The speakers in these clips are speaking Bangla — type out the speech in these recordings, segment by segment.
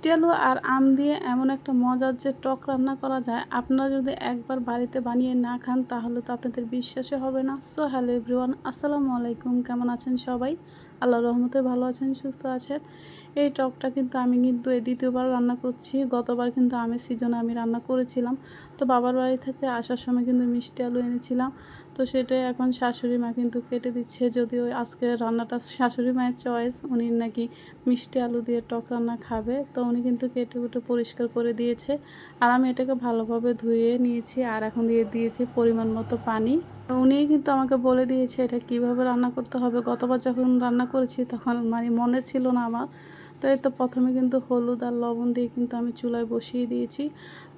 মিষ্টি আলু আর আম দিয়ে এমন একটা মজার যে টক রান্না করা যায়, আপনারা যদি একবার বাড়িতে বানিয়ে না খান, তাহলে তো আপনাদের বিশ্বাসই হবে না। সো হ্যালো এভরিওয়ান আসসালামু আলাইকুম, কেমন আছেন সবাই? আল্লাহ রহমতে ভালো আছেন, সুস্থ আছেন। এই টকটা কিন্তু আমি কিন্তু এই দ্বিতীয়বার রান্না করছি। গতবার কিন্তু আমের সিজনে আমি রান্না করেছিলাম। তো বাবার বাড়ি থেকে আসার সময় কিন্তু মিষ্টি আলু এনেছিলাম। তো সেটাই এখন শাশুড়ি মা কিন্তু কেটে দিচ্ছে। যদিও আজকে রান্নাটা শাশুড়ি মায়ের চয়েস উনি নাকি মিষ্টি আলু দিয়ে টক রান্না খাবে। তো উনি কিন্তু কেটে কুটে পরিষ্কার করে দিয়েছে। আর আমি এটাকে ভালোভাবে ধুয়ে নিয়েছি। আর এখন দিয়ে দিয়েছি পরিমাণ মতো পানি। উনিই কিন্তু আমাকে বলে দিয়েছে এটা কীভাবে রান্না করতে হবে। গতবার যখন রান্না করেছি তখন মানে মনে ছিল না আমার। তো এই তো প্রথমে কিন্তু হলুদ আর লবণ দিয়ে কিন্তু আমি চুলায় বসিয়ে দিয়েছি।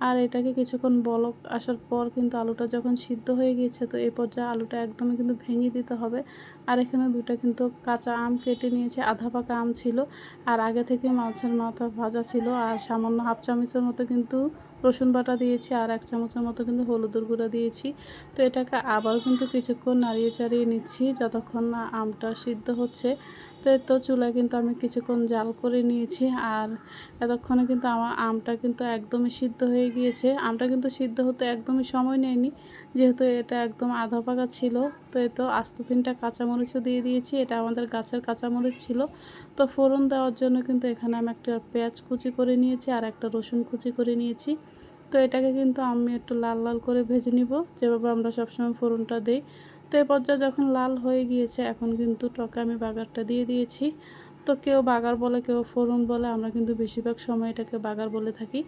আর এটাকে কিছুক্ষণ বলক আসার পর কিন্তু আলুটা যখন সিদ্ধ হয়ে গিয়েছে, তো এই পর্যায়ে আলুটা একদমই কিন্তু ভেঙে দিতে হবে। আর এখানে দুটা কিন্তু কাঁচা আম কেটে নিয়েছে, আধা পাকা আম ছিল আর আগে থেকে মাছের মাথা ভাজা ছিল। আর সামান্য হাফ চামচের মতো কিন্তু রসুন বাটা দিয়েছি আর এক চামচের মতো কিন্তু হলুদের গুঁড়া দিয়েছি। তো এটাকে আবার কিন্তু কিছুক্ষণ নাড়িয়ে চাড়িয়ে নিচ্ছি যতক্ষণ না আমটা সিদ্ধ হচ্ছে। তো তো চুলায় কিন্তু আমি কিছুক্ষণ জাল করে নিয়েছি আর এতক্ষণে কিন্তু আমার আমটা কিন্তু একদমই সিদ্ধ হয়ে গিয়েছে। আমটা কিন্তু সিদ্ধ হতে একদমই সময় নেয়নি, যেহেতু এটা একদম আধা পাকা ছিল। তো এ তো আস্ত তিনটা কাঁচামরিচও দিয়ে দিয়েছি, এটা আমাদের গাছের কাঁচামরিচ ছিল। তো ফোড়ন দেওয়ার জন্য কিন্তু এখানে আমি একটা পেঁয়াজ কুচি করে নিয়েছি আর একটা রসুন কুচি করে নিয়েছি। তো এটাকে কিন্তু আমি একটু লাল লাল করে ভেজে নিব, যেভাবে আমরা সবসময় ফোড়নটা দিই। তো এই পর্যায়ে যখন লাল হয়ে গিয়েছে, এখন কিন্তু টকে আমি বাগারটা দিয়ে দিয়েছি। তো কেউ বাগার বলে, কেউ ফোড়ন বলে, আমরা কিন্তু বেশিরভাগ সময় এটাকে বাগার বলে থাকি।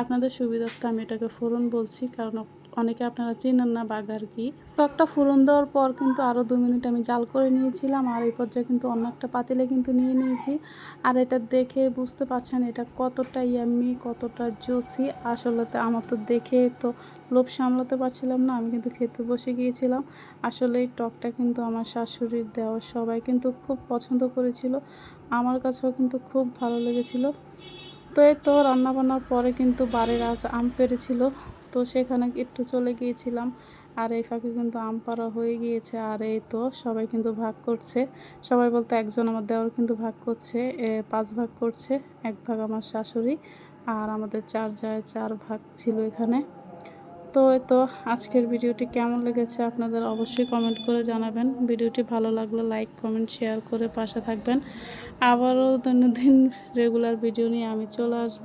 আপনাদের সুবিধার্থে আমি এটাকে ফোড়ন বলছি, কারণ অনেকে আপনারা চেনেন না বাগার কি। টকটা ফোড়ন দেওয়ার পর কিন্তু আরও দু মিনিট আমি জাল করে নিয়েছিলাম, আর এই পর্যায়ে কিন্তু অন্য একটা পাতিলে কিন্তু নিয়ে নিয়েছি। আর এটা দেখে বুঝতে পারছেন এটা কতটা ইয়াম্মি, কতটা জোসি। আসলে আমার তো দেখে তো লোভ সামলাতে পারছিলাম না, আমি কিন্তু খেতে বসে গিয়েছিলাম। আসলে এই টকটা কিন্তু আমার শাশুড়ির দেওয়া, সবাই কিন্তু খুব পছন্দ করেছিল। আমার কাছেও কিন্তু খুব ভালো লেগেছিল। তো এই তো রান্নাবান্নার পরে কিন্তু বাড়ির আজ আম পেরেছিল। তো সেখানে একটু চলে গিয়েছিলাম। আর এই ফাঁকে কিন্তু আম পাড়া হয়ে গিয়েছে। আর এই তো সবাই কিন্তু ভাগ করছে। সবাই বলতে একজন আমার দেওয়ার কিন্তু ভাগ করছে পাঁচ ভাগ করছে, এক ভাগ আমার শাশুড়ি আর আমাদের চার যায় চার ভাগ ছিল এখানে। তো তো আজকের ভিডিওটি কেমন লেগেছে আপনাদের অবশ্যই কমেন্ট করে জানাবেন। ভিডিওটি ভালো লাগলে লাইক কমেন্ট শেয়ার করে পাশে থাকবেন। আবারও দৈনন্দিন রেগুলার ভিডিও নিয়ে আমি চলে আসব।